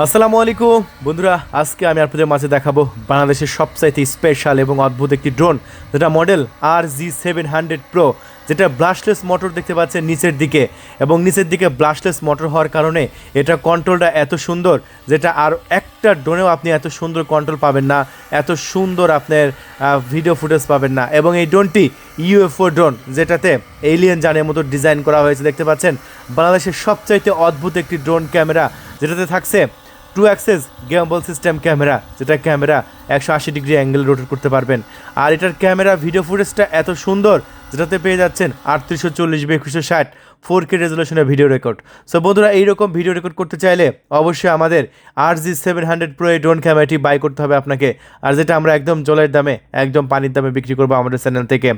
আসসালামু আলাইকুম। বন্ধুরা, আজকে আমি আপনাদের মাঝে দেখাবো বাংলাদেশের সবচাইতে স্পেশাল এবং অদ্ভুত একটি ড্রোন যেটা model R G seven hundred pro যেটা ব্লাস্টলেস মোটর দেখতে পাচ্ছেন নিচের দিকে। এবং নিচের দিকে ব্লাস্টলেস মোটর হওয়ার কারণে এটা কন্ট্রোলটা এত সুন্দর, যেটা আর একটা ড্রোনেও আপনি এত সুন্দর কন্ট্রোল পাবেন না, এত সুন্দর আপনার ভিডিও ফুটেজ পাবেন না। এবং এই ড্রোনটি ইউএফও ড্রোন যেটাতে এলিয়েন জানের মতো ডিজাইন করা হয়েছে, দেখতে পাচ্ছেন? বাংলাদেশের সবচাইতে অদ্ভুত একটি ড্রোন ক্যামেরা যেটাতে থাকছে two axis gimbal system camera যেটা ক্যামেরা একশো আশি ডিগ্রি অ্যাঙ্গেল রোটেট করতে পারবেন। আর এটার ক্যামেরা ভিডিও ফুটেজটা এত সুন্দর, যেটাতে পেয়ে যাচ্ছেন আটত্রিশশো চল্লিশ বা একুশশো ষাট ফোর কে রেজলিউশনের ভিডিও রেকর্ড সো বন্ধুরা, এইরকম ভিডিও রেকর্ড করতে চাইলে অবশ্যই আমাদের R G seven hundred pro এই ড্রোন ক্যামেরাটি বাই করতে হবে আপনাকে। আর যেটা আমরা একদম জলের দামে, একদম পানির দামে বিক্রি করব আমাদের চ্যানেল থেকে।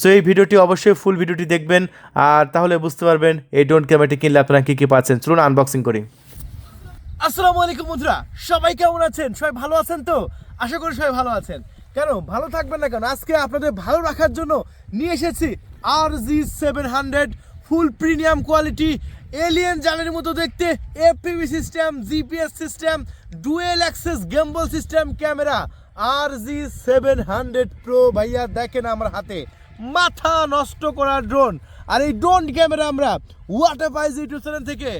সো এই ভিডিওটি অবশ্যই ফুল ভিডিওটি দেখবেন। আর তাহলে বুঝতে পারবেন এই ড্রোন ক্যামেরাটি কিনলে আপনারা কী কী পাচ্ছেন। চলুন আনবক্সিং করি। আসসালামু আলাইকুম বন্ধুরা, সবাই কেমন আছেন? সবাই ভালো আছেন তো? আশা করি সবাই ভালো আছেন। কেন, ভালো থাকবেন না কেন? আজকে আপনাদের ভালো রাখার জন্য নিয়ে এসেছি R G seven hundred full premium quality alien জালের মতো দেখতে FPV system GPS system dual axis gimbal system camera R G seven hundred pro ভাইয়া, দেখেন আমার হাতে। মাথা নষ্ট করা ড্রোন আর এই ড্রোন ক্যামেরা আমরা ওয়াটার পাইজ ইউটিউব চ্যানেল থেকে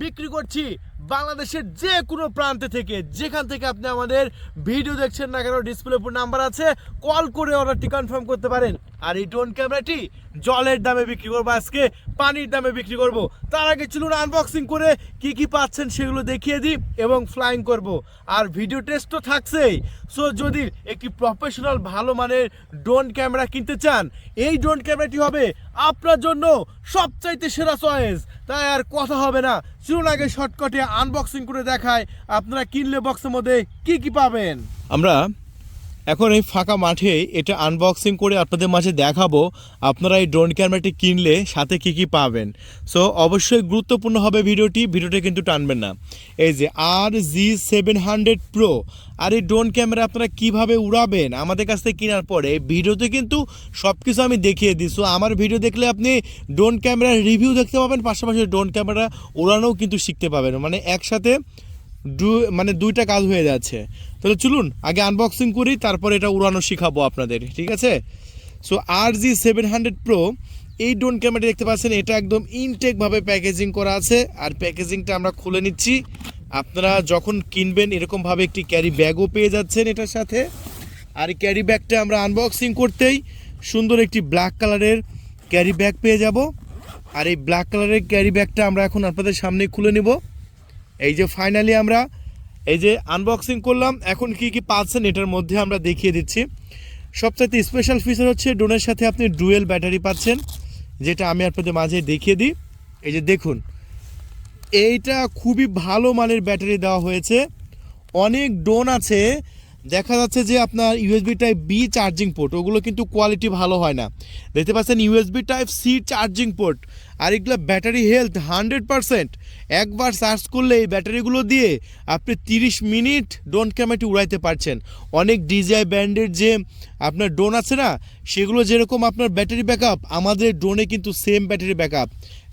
বিক্রি করছি বাংলাদেশের যে কোনো প্রান্তে থেকে, যেখান থেকে আপনি আমাদের ভিডিও দেখছেন না কেন ডিসপ্লে উপর নাম্বার আছে কল করে অর্ডারটি কনফার্ম করতে পারেন। আর এই ড্রোন ক্যামেরাটি জলের দামে বিক্রি করব। আজকে পানির দামে বিক্রি করব। তার আগে চলুন আনবক্সিং করে কি কি পাচ্ছেন সেগুলো দেখিয়ে দিই এবং ফ্লাইং করব। আর ভিডিও টেস্ট তো থাকছেই। সো যদি একটি প্রফেশনাল ভালো মানের ড্রোন ক্যামেরা কিনতে চান, এই ড্রোন ক্যামেরাটি হবে আপনার জন্য সবচাইতে সেরা চয়েস তাই আর কথা হবে না। চলুন আগে শর্টকাটে আনবক্সিং করে দেখায় আপনারা কিনলে বক্সের মধ্যে কি কি পাবেন। আমরা এখন এই ফাঁকা মাঠে এটা আনবক্সিং করে আপনাদের মাঝে দেখাবো। আপনারা এই ড্রোন ক্যামেরাটি কিনলে সাথে কি কি পাবেন। সো অবশ্যই গুরুত্বপূর্ণ হবে ভিডিওটি ভিডিওটি কিন্তু টানবেন না। এই যে R G seven hundred pro আর এই ড্রোন ক্যামেরা আপনারা কীভাবে উড়াবেন, আমাদের কাছ থেকে কেনার পরে ভিডিওতে কিন্তু সব কিছু আমি দেখিয়ে দিই। সো আমার ভিডিও দেখলে আপনি ড্রোন ক্যামেরার রিভিউ দেখতে পাবেন, পাশাপাশি ড্রোন ক্যামেরা উড়ানোও কিন্তু শিখতে পাবেন। মানে একসাথে দু মানে দুইটা কাজ হয়ে যাচ্ছে। তাহলে চলুন, আগে আনবক্সিং করি, তারপর এটা উড়ানো শিখাবো আপনাদের, ঠিক আছে? So R G seven hundred pro এই ড্রোন ক্যামেরা দেখতে পাচ্ছেন, এটা একদম ইনটেকভাবে প্যাকেজিং করা আছে, আর প্যাকেজিংটা আমরা খুলে নিচ্ছি। আপনারা যখন কিনবেন, এরকমভাবে একটি ক্যারি ব্যাগও পেয়ে যাচ্ছেন এটার সাথে। আর ক্যারি ব্যাগটা আমরা আনবক্সিং করতেই সুন্দর একটি ব্ল্যাক কালারের ক্যারি ব্যাগ পেয়ে যাব। আর এই ব্ল্যাক কালারের ক্যারি ব্যাগটা আমরা এখন আপনাদের সামনে খুলে নেব। এই যে ফাইনালি আমরা এই যে আনবক্সিং করলাম, এখন কি কি পাচ্ছেন এটার মধ্যে আমরা দেখিয়ে দিচ্ছি। সবচাইতে স্পেশাল ফিচার হচ্ছে ড্রোনের সাথে আপনি ডুয়েল ব্যাটারি পাচ্ছেন, যেটা আমি আপনাদের মাঝে দেখিয়ে দিই। এই যে দেখুন, এইটা খুবই ভালো মানের ব্যাটারি দেওয়া হয়েছে। অনেক ড্রোন আছে দেখা যাচ্ছে যে আপনার USB type B charging port ওগুলো কিন্তু কোয়ালিটি ভালো হয় না। দেখতে পাচ্ছেন USB type C charging port আর এগুলো ব্যাটারি হেলথ হান্ড্রেড পারসেন্ট একবার চার্জ করলে এই ব্যাটারিগুলো দিয়ে আপনি তিরিশ মিনিট ড্রোন ক্যামেরাটি উড়াইতে পারছেন। অনেক ডিজিআই ব্র্যান্ডের যে আপনার ড্রোন আছে না, সেগুলো যেরকম আপনার ব্যাটারি ব্যাকআপ আমাদের ড্রোনে কিন্তু সেম ব্যাটারি ব্যাকআপ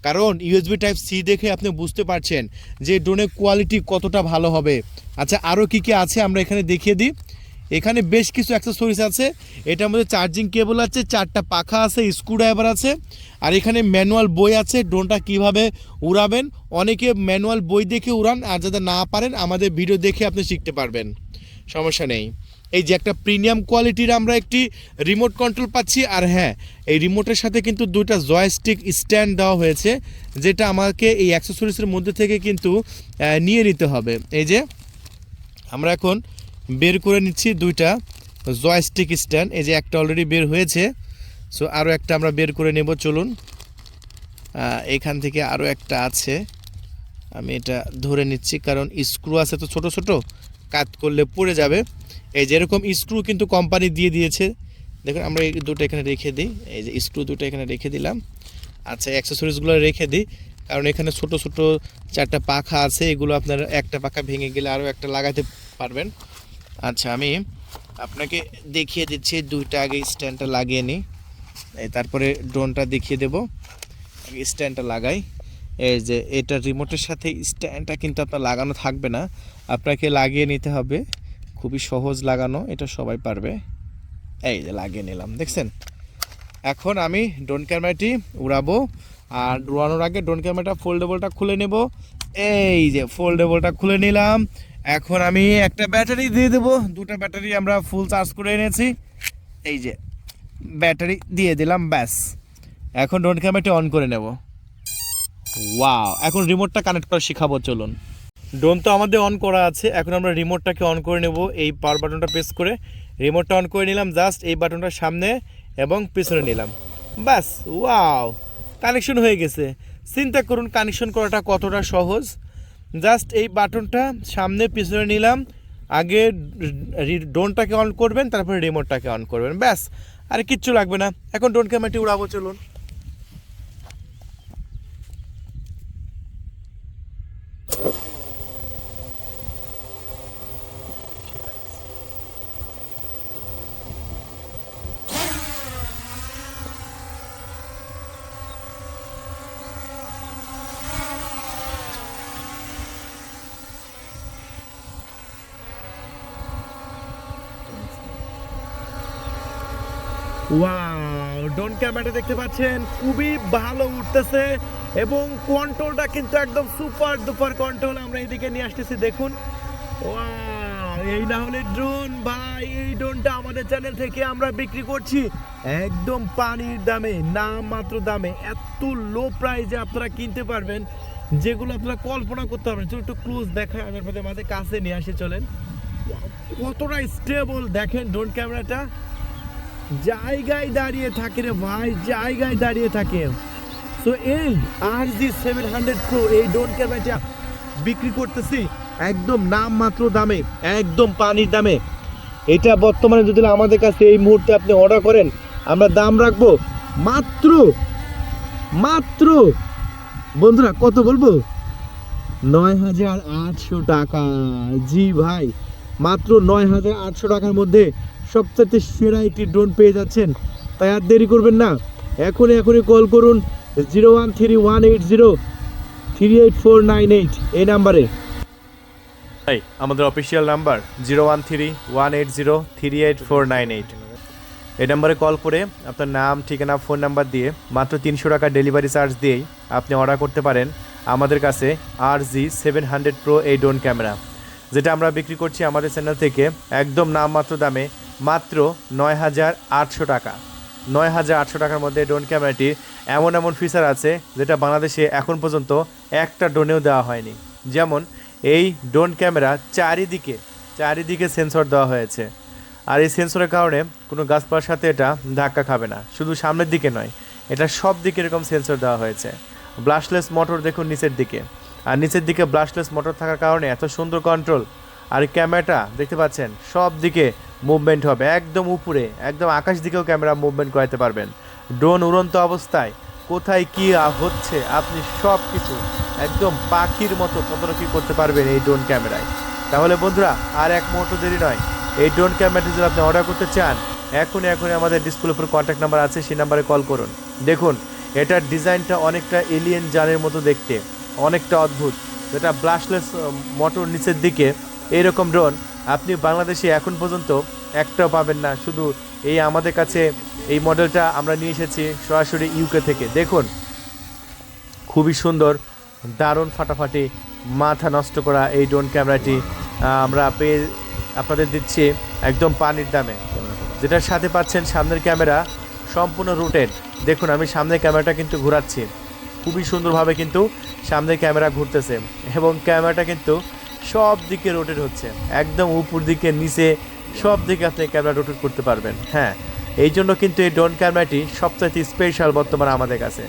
কারণ ইউএসবি টাইপ সি দেখে আপনি বুঝতে পারছেন যে ড্রোনের কোয়ালিটি কতটা ভালো হবে। আচ্ছা আরও কী কী আছে আমরা এখানে দেখিয়ে দিই। এখানে বেশ কিছু অ্যাক্সেসরিজ আছে। এটার মধ্যে চার্জিং কেবল আছে, চারটা পাখা আছে স্ক্রুড্রাইভার আছে, আর এখানে ম্যানুয়াল বই আছে ড্রোনটা কীভাবে উড়াবেন। অনেকে ম্যানুয়াল বই দেখে উড়ান, আর যাতে না পারেন, আমাদের ভিডিও দেখে আপনি শিখতে পারবেন। সমস্যা নেই। এই যে একটা প্রিমিয়াম কোয়ালিটির আমরা একটি রিমোট কন্ট্রোল পাচ্ছি, আর হ্যাঁ এই রিমোটের সাথে কিন্তু দুইটা জয়স্টিক স্ট্যান্ড দেওয়া হয়েছে, যেটা আমাকে এই অ্যাক্সেসরিজের মধ্যে থেকে কিন্তু নিয়ে নিতে হবে। এই যে, আমরা এখন বের করে নিচ্ছি দুইটা জয়স্টিক স্ট্যান্ড এই যে একটা অলরেডি বের হয়েছে। সো আরও একটা আমরা বের করে নেব, চলুন। এখান থেকে আরও একটা আছে। আমি এটা ধরে নিচ্ছি, কারণ স্ক্রু আছে তো ছোট ছোট কাট করলে পড়ে যাবে। এই যেরকম স্ক্রু কিন্তু কোম্পানি দিয়ে দিয়েছে। দেখুন, আমরা এই দুটো এখানে রেখে দিই। এই যে স্ক্রু দুটো এখানে রেখে দিলাম। আচ্ছা অ্যাক্সেসরিজগুলো রেখে দিই। কারণ এখানে ছোট ছোট চারটা পাখা আছে। এগুলো আপনার একটা পাখা ভেঙে গেলে আরও একটা লাগাতে পারবেন। আচ্ছা আমি আপনাকে দেখিয়ে দিচ্ছি। দুইটা আগে স্ট্যান্ডটা লাগিয়ে নিই। এই তারপরে ড্রোনটা দেখিয়ে দেবো। আগে স্ট্যান্ডটা লাগাই। এই যে এটা রিমোটের সাথে স্ট্যান্ডটা কিন্তু আপনার লাগানো থাকবে না। আপনাকে লাগিয়ে নিতে হবে। খুবই সহজ লাগানো, এটা সবাই পারবে। এই যে লাগিয়ে নিলাম, দেখছেন? এখন আমি ড্রোন ক্যামেরাটি উড়াবো, আর উড়ানোর আগে ড্রোন ক্যামেরাটা ফোল্ডেবলটা খুলে নেব। এই যে ফোল্ডেবলটা খুলে নিলাম। এখন আমি একটা ব্যাটারি দিয়ে দেবো। দুটো ব্যাটারি আমরা ফুল চার্জ করে এনেছি। এই যে ব্যাটারি দিয়ে দিলাম, ব্যাস। এখন ড্রোন ক্যামেরাটি অন করে নেব। ওয়াও এখন রিমোটটা কানেক্ট করা শেখাবো, চলুন। ড্রোন তো আমাদের অন করা আছে। এখন আমরা রিমোটটাকে অন করে নেব। এই পাওয়ার বাটনটা প্রেস করে রিমোটটা অন করে নিলাম। জাস্ট এই বাটনটা সামনে এবং পিছনে নিলাম। ব্যাস ওয়াও কানেকশন হয়ে গেছে। চিন্তা করুন কানেকশন করাটা কতটা সহজ। জাস্ট এই বাটনটা সামনে, পিছনে নিলাম। আগে ড্রোনটাকে অন করবেন, তারপরে রিমোটটাকে অন করবেন। ব্যাস, আর কিচ্ছু লাগবে না। এখন ড্রোন ক্যামেরাটি উড়াবো, চলুন। ওয়াও ড্রোন ক্যামেরাটা দেখতে পাচ্ছেন। খুবই ভালো উঠতেছে এবং কন্ট্রোলটা কিন্তু একদম সুপার ডুপার কন্ট্রোল আমরা এদিকে নিয়ে আসতেছি, দেখুন। ওয়াও এই না হলে ড্রোন ভাই, এই ড্রোনটা আমাদের চ্যানেল থেকে আমরা বিক্রি করছি একদম পানির দামে নাম মাত্র দামে, এত লো প্রাইসে আপনারা কিনতে পারবেন, যেগুলো আপনারা কল্পনা করতে পারবেন। একটু ক্লোজ দেখায় আমি আপনাদের মাঝে কাছে নিয়ে আসি, চলেন। কতটা স্টেবল দেখেন ড্রোন ক্যামেরাটা জায়গায় দাঁড়িয়ে থাকে রে ভাই, জায়গায় দাঁড়িয়ে থাকে। তো এই R G seven hundred pro এই ড্রোন ক্যামেরাটা বিক্রি করতেছি একদম নাম মাত্র দামে, একদম পানির দামে। এটা বর্তমানে যদি আমাদের কাছে এই মুহূর্তে আপনি অর্ডার করেন, আমরা দাম রাখব মাত্র মাত্র, বন্ধুরা কত বলব? নয় হাজার আটশো টাকা। জি ভাই, মাত্র নয় হাজার আটশো টাকার মধ্যে সবচেয়ে সেরা একটি ড্রোন পেয়ে যাচ্ছেন। তাই আর দেরি করবেন না। এখনই এখনই কল করুন zero one three one eight zero three eight four nine eight এই নাম্বারে তাই আমাদের official number zero one three one eight zero three eight four nine eight এই নাম্বারে কল করে আপনার নাম, ঠিকানা ফোন নাম্বার দিয়ে মাত্র তিনশো টাকা ডেলিভারি চার্জ দিয়েই আপনি অর্ডার করতে পারেন আমাদের কাছে R G seven hundred pro এই ড্রোন ক্যামেরা যেটা আমরা বিক্রি করছি আমাদের চ্যানেল থেকে, একদম নামমাত্র দামে মাত্র নয় হাজার আটশো টাকা। নয় হাজার আটশো টাকার মধ্যে ড্রোন ক্যামেরাটির এমন এমন ফিচার আছে যেটা বাংলাদেশে এখন পর্যন্ত একটা ড্রোনেও দেওয়া হয়নি। যেমন এই ড্রোন ক্যামেরা চারিদিকে চারিদিকে সেন্সর দেওয়া হয়েছে। আর এই সেন্সরের কারণে কোনো গাছপালার সাথে এটা ধাক্কা খাবে না। শুধু সামনের দিকে নয়, এটা সব দিকে এরকম সেন্সর দেওয়া হয়েছে। ব্লাশলেস মোটর দেখুন নিচের দিকে। আর নিচের দিকে ব্লাশলেস মোটর থাকার কারণে এত সুন্দর কন্ট্রোল আর ক্যামেরাটা দেখতে পাচ্ছেন, সব দিকে মুভমেন্ট হবে, একদম উপরে, একদম আকাশ দিকেও ক্যামেরা মুভমেন্ট করাতে পারবেন। ড্রোন উড়ন্ত অবস্থায়, কোথায় কি হচ্ছে, আপনি সব কিছু একদম পাখির মতো তদারকি করতে পারবেন এই ড্রোন ক্যামেরায় তাহলে বন্ধুরা, আর এক মুহূর্ত দেরি নয়, এই ড্রোন ক্যামেরাটি যদি আপনি অর্ডার করতে চান, এখনই এখনই আমাদের ডিসপ্লে উপর কন্ট্যাক্ট নাম্বার আছে, সেই নাম্বারে কল করুন। দেখুন, এটার ডিজাইনটা অনেকটা এলিয়েন জানের মতো দেখতে, অনেকটা অদ্ভুত। যেটা ব্লাশলেস মোটর নিচের দিকে এইরকম ড্রোন আপনি বাংলাদেশে এখন পর্যন্ত একটাও পাবেন না। শুধু এই আমাদের কাছে এই মডেলটা আমরা নিয়ে এসেছি সরাসরি ইউকে থেকে। দেখুন, খুবই সুন্দর, দারুণ ফাটাফাটি, মাথা নষ্ট করা এই ড্রোন ক্যামেরাটি আমরা পেয়ে আপনাদের দিচ্ছি একদম পানির দামে। যেটার সাথে পাচ্ছেন সামনের ক্যামেরা, সম্পূর্ণ রুটেড দেখুন, আমি সামনের ক্যামেরাটা কিন্তু ঘোরাচ্ছি। খুবই সুন্দরভাবে কিন্তু সামনের ক্যামেরা ঘুরতেছে। এবং ক্যামেরাটা কিন্তু সব দিকে রোটেট হচ্ছে। একদম উপর দিকে, নিচে, সব দিকে আপনি ক্যামেরা রোটেট করতে পারবেন। হ্যাঁ এই জন্য কিন্তু এই ড্রোন ক্যামেরাটি সবচাইতে স্পেশাল বর্তমানে আমাদের কাছে।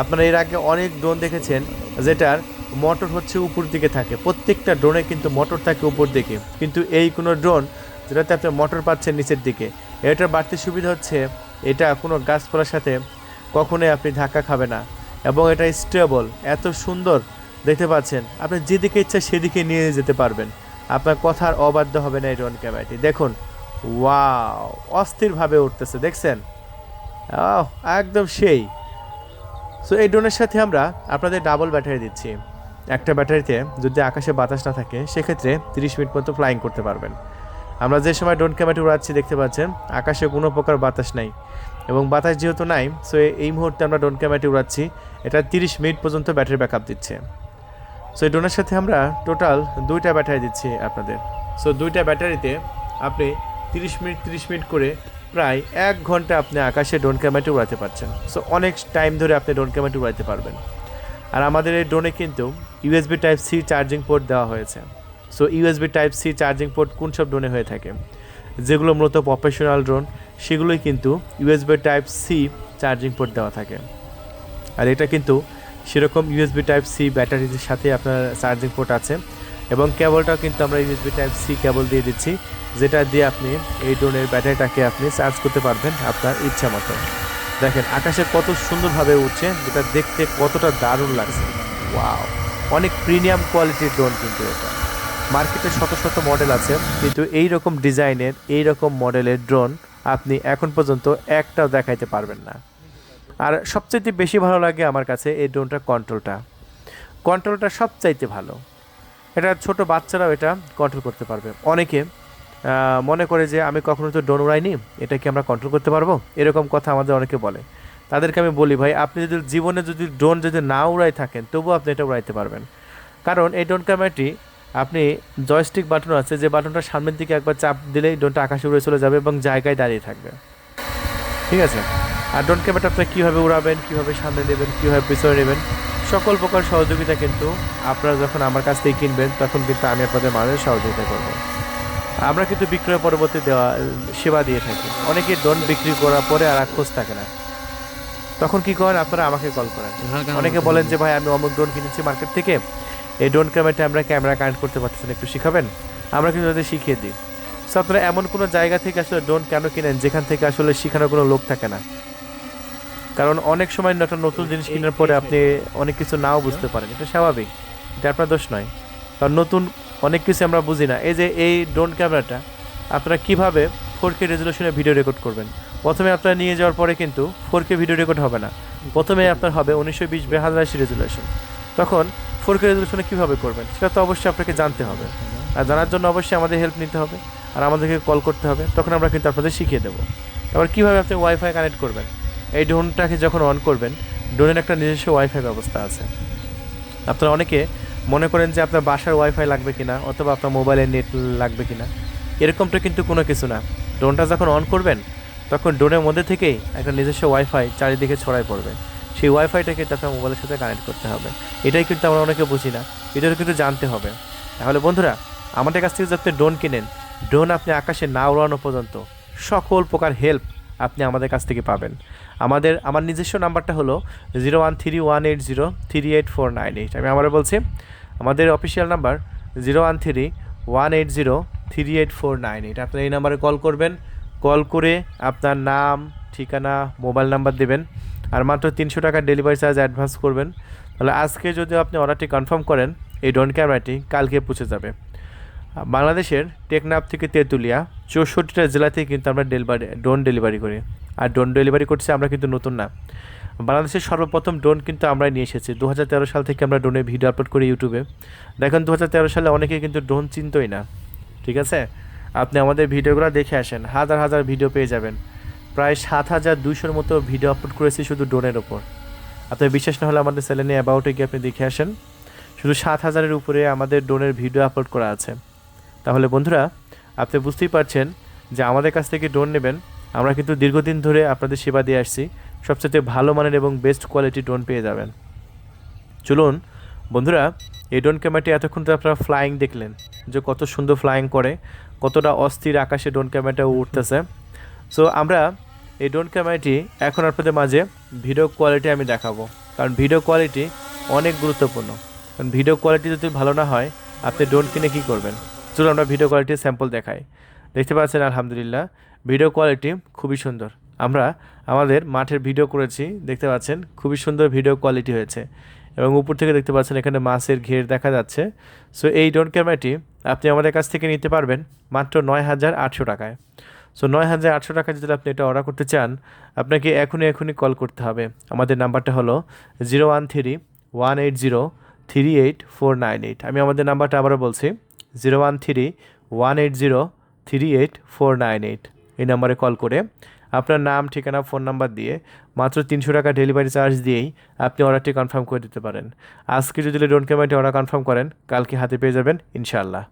আপনারা এর আগে অনেক ড্রোন দেখেছেন, যেটার মোটর হচ্ছে উপর দিকে থাকে। প্রত্যেকটা ড্রোনে কিন্তু মোটর থাকে উপর দিকে। কিন্তু এই কোনো ড্রোন যেটাতে আপনি মোটর পাচ্ছেন নিচের দিকে, এটার বাড়তি সুবিধা হচ্ছে এটা কোনো গাছপালার সাথে কখনোই আপনি ধাক্কা খাবে না। এবং এটা স্টেবল এত সুন্দর দেখতে পাচ্ছেন, আপনি যেদিকে ইচ্ছা সেদিকে নিয়ে যেতে পারবেন। আপনার কথার অবাধ্য হবে না এই ড্রোন ক্যামেরাটি। দেখুন, ওয়াও, অস্থিরভাবে উঠতেছে, দেখছেন? একদম সেই। সো এই ড্রোনের সাথে আমরা আপনাদের ডাবল ব্যাটারি দিচ্ছি। একটা ব্যাটারিতে যদি আকাশে বাতাস না থাকে, সেক্ষেত্রে তিরিশ মিনিট মতো ফ্লাইং করতে পারবেন। আমরা যে সময় ড্রোন ক্যামেরাটি উড়াচ্ছি, দেখতে পাচ্ছেন, আকাশে কোনো প্রকার বাতাস নাই। এবং বাতাস যেহেতু নাই সো এই মুহূর্তে আমরা ড্রোন ক্যামেরাটি উড়াচ্ছি, এটা তিরিশ মিনিট পর্যন্ত ব্যাটারি ব্যাকআপ দিচ্ছে। সো এই ড্রোনের সাথে আমরা টোটাল দুইটা ব্যাটারি দিচ্ছি আপনাদের। সো দুইটা ব্যাটারিতে আপনি তিরিশ মিনিট তিরিশ মিনিট করে প্রায় এক ঘণ্টা আপনি আকাশে ড্রোন ক্যামেরাটি উড়াতে পারছেন। সো অনেক টাইম ধরে আপনি ড্রোন ক্যামেরাটি উড়াতে পারবেন। আর আমাদের এই ড্রোনে কিন্তু USB type C charging port দেওয়া হয়েছে। So USB type C charging port কোন সব ড্রোনে হয়ে থাকে? যেগুলো মূলত প্রফেশনাল ড্রোন সেগুলোই কিন্তু USB type C charging port দেওয়া থাকে। আর এটা কিন্তু সেরকম ইউএসবি টাইপ সি ব্যাটারির সাথে আপনার চার্জিং পোর্ট আছে এবং কেবলটাও কিন্তু আমরা ইউএসবি টাইপ সি কেবল দিয়ে দিচ্ছি, যেটা দিয়ে আপনি এই ড্রোনের ব্যাটারিটাকে আপনি চার্জ করতে পারবেন আপনার ইচ্ছা মতো। দেখেন, আকাশে কত সুন্দরভাবে উঠছে যেটা দেখতে কতটা দারুণ লাগছে। ওয়াও অনেক প্রিমিয়াম কোয়ালিটির ড্রোন কিন্তু এটা। মার্কেটে শত শত মডেল আছে, কিন্তু এই রকম ডিজাইনের এই রকম মডেলের ড্রোন আপনি এখন পর্যন্ত একটাও দেখাইতে পারবেন না। আর সবচাইতে বেশি ভালো লাগে আমার কাছে এই ড্রোনটার কন্ট্রোলটা। কন্ট্রোলটা সবচাইতে ভালো। এটা ছোট বাচ্চারাও এটা কন্ট্রোল করতে পারবে। অনেকে মনে করে যে আমি কখনো তো ড্রোন উড়াইনি, এটা কি আমরা কন্ট্রোল করতে পারব? এরকম কথা আমাদের অনেকে বলে। তাদেরকে আমি বলি, ভাই, আপনি যদি জীবনে যদি ড্রোন যদি না উড়াই থাকেন, তবুও আপনি এটা উড়াইতে পারবেন। কারণ এই ড্রোন ক্যামেরাটি, আপনি জয়স্টিক বাটন আছে, যে বাটনটা সামনের দিকে একবার চাপ দিলেই ড্রোনটা আকাশে উড়ে চলে যাবে এবং জায়গায় দাঁড়িয়ে থাকবে। ঠিক আছে? আর ড্রোন ক্যামেরাটা আপনি কীভাবে উড়াবেন কীভাবে সামনে নেবেন কীভাবে পিছনে নেবেন সকল প্রকার সহযোগিতা কিন্তু আপনারা যখন আমার কাছ থেকে কিনবেন তখন কিন্তু আমি আপনাদের মাঝে সহযোগিতা করব। আমরা কিন্তু বিক্রয় পরবর্তী দেওয়া সেবা দিয়ে থাকি। অনেকে ড্রোন বিক্রি করার পরে আর আর খোঁজ থাকে না। তখন কি করেন? আপনারা আমাকে কল করেন। অনেকে বলেন যে ভাই আমি অমুক ড্রোন কিনেছি মার্কেট থেকে। এই ড্রোন ক্যামেরাটা আমরা ক্যামেরা কানেক্ট করতে পারতেছেন একটু শিখাবেন? আমরা কিন্তু তাদের শিখিয়ে দিই। সো আপনারা এমন কোনো জায়গা থেকে আসলে ড্রোন কেন কিনেন যেখান থেকে আসলে শেখানোর কোনো লোক থাকে না? কারণ অনেক সময় একটা নতুন জিনিস কেনার পরে আপনি অনেক কিছু নাও বুঝতে পারেন। এটা স্বাভাবিক। এটা আপনার দোষ নয়। কারণ নতুন অনেক কিছু আমরা বুঝি না। এই যে এই ড্রোন ক্যামেরাটা, আপনারা কীভাবে ফোর কে রেজলিউশনে ভিডিও রেকর্ড করবেন? প্রথমে আপনারা নিয়ে যাওয়ার পরে কিন্তু ফোর কে ভিডিও রেকর্ড হবে না। প্রথমে আপনার হবে উনিশশো বিশ বেহাজারাশি রেজলিউশন তখন ফোর কে রেজলিউশনে কীভাবে করবেন? সেটা তো অবশ্যই আপনাকে জানতে হবে। আর জানার জন্য অবশ্যই আমাদের হেল্প নিতে হবে। আর আমাদেরকে কল করতে হবে। তখন আমরা কিন্তু আপনাদের শিখিয়ে দেবো। এবার কীভাবে আপনি ওয়াইফাই কানেক্ট করবেন? এই ড্রোনটাকে যখন অন করবেন, ড্রোনের একটা নিজস্ব ওয়াইফাই ব্যবস্থা আছে। আপনারা অনেকে মনে করেন যে আপনার বাসার ওয়াইফাই লাগবে কিনা, অথবা আপনার মোবাইলের নেট লাগবে কিনা। এরকমটা কিন্তু কোনো কিছু না। ড্রোনটা যখন অন করবেন, তখন ড্রোনের মধ্যে থেকেই একটা নিজস্ব ওয়াইফাই চারিদিকে ছড়াই পড়বে। সেই ওয়াইফাইটাকে আপনার মোবাইলের সাথে কানেক্ট করতে হবে। এটাই কিন্তু আমরা অনেকে বুঝি না। এটাও কিন্তু জানতে হবে। তাহলে বন্ধুরা, আমাদের কাছ থেকে যাতে ড্রোন কিনেন, ড্রোন আপনি আকাশে না উড়ানো পর্যন্ত সকল প্রকার হেল্প আপনি আমাদের কাছ থেকে পাবেন। আমাদের, আমার নিজস্ব নাম্বারটা হলো zero one three one eight zero three eight four nine eight. আমি আবারও বলছি, আমাদের official number zero one three one eight zero three eight four nine eight. আপনার এই নাম্বারে কল করবেন, কল করে আপনার নাম, ঠিকানা, মোবাইল নাম্বার দেবেন। আর মাত্র তিনশো টাকা ডেলিভারি চার্জ অ্যাডভান্স করবেন। তাহলে আজকে যদি আপনি অর্ডারটি কনফার্ম করেন, এই ড্রোন ক্যামেরাটি কালকে পৌঁছে যাবে। বাংলাদেশের টেকনাফ থেকে তেঁতুলিয়া চৌষট্টিটা জেলাতেই কিন্তু আমরা ডেলিভারি, ড্রোন ডেলিভারি করি। আর ড্রোন ডেলিভারি করছি আমরা কিন্তু নতুন না। বাংলাদেশের সর্বপ্রথম ড্রোন কিন্তু আমরাই নিয়ে এসেছি। দু হাজার তেরো সাল থেকে আমরা ড্রোনের ভিডিও আপলোড করি ইউটিউবে। দেখেন দু হাজার তেরো সালে অনেকে কিন্তু ড্রোন চিনতই না। ঠিক আছে? আপনি আমাদের ভিডিওগুলো দেখে আসেন। হাজার হাজার ভিডিও পেয়ে যাবেন। প্রায় সাত হাজার দুইশোর মতো ভিডিও আপলোড করেছি শুধু ড্রোনের ওপর। আপনার বিশ্বাস না হলে আমাদের চ্যানেলে অ্যাবাউটে গিয়ে আপনি দেখে আসেন। শুধু সাত হাজারের উপরে আমাদের ড্রোনের ভিডিও আপলোড করা আছে। তাহলে বন্ধুরা, আপনি বুঝতেই পারছেন যে আমাদের কাছ থেকে ড্রোন নেবেন। আমরা কিন্তু দীর্ঘদিন ধরে আপনাদের সেবা দিয়ে আসছি। সবচেয়ে ভালো মানের এবং বেস্ট কোয়ালিটি ড্রোন পেয়ে যাবেন। চলুন, বন্ধুরা, এই ড্রোন ক্যামেরাটি এতক্ষণ তো আপনারা ফ্লাইং দেখলেন, যে কত সুন্দর ফ্লাইং করে, কতটা অস্থির আকাশে ড্রোন ক্যামেরাটা উঠতেছে সো আমরা এই ড্রোন ক্যামেরাটি এখন আপনাদের মাঝে ভিডিও কোয়ালিটি আমি দেখাবো। কারণ ভিডিও কোয়ালিটি অনেক গুরুত্বপূর্ণ। কারণ ভিডিও কোয়ালিটি যদি ভালো না হয়, আপনি ড্রোন কিনে কী করবেন? চলুন আমরা ভিডিও কোয়ালিটির স্যাম্পল দেখাই। দেখতে পাচ্ছেন, আলহামদুলিল্লাহ ভিডিও কোয়ালিটি খুবই সুন্দর। আমরা আমাদের মাঠের ভিডিও করেছি, দেখতে পাচ্ছেন, খুবই সুন্দর ভিডিও কোয়ালিটি হয়েছে। এবং উপর থেকে দেখতে পাচ্ছেন, এখানে মাছের ঘের দেখা যাচ্ছে। সো এই ড্রোন ক্যামেরাটি আপনি আমাদের কাছ থেকে নিতে পারবেন মাত্র নয় হাজার আটশো টাকায়। সো নয় হাজার আটশো টাকা যদি আপনি এটা অর্ডার করতে চান, আপনাকে এখনই এখনই কল করতে হবে। আমাদের নাম্বারটা হলো zero one three one eight zero three eight four nine eight আমি আমাদের নাম্বারটা আবারও বলছি zero one three one eight zero three eight four nine eight এই নাম্বারে কল করে আপনার নাম, ঠিকানা, ফোন নাম্বার দিয়ে মাত্র তিনশো টাকা ডেলিভারি চার্জ দিয়েই আপনি অর্ডারটি কনফার্ম করে দিতে পারেন। আজকে যদি ডোন পেমেন্টে অর্ডার কনফার্ম করেন, কালকে হাতে পেয়ে যাবেন, ইনশাআল্লাহ।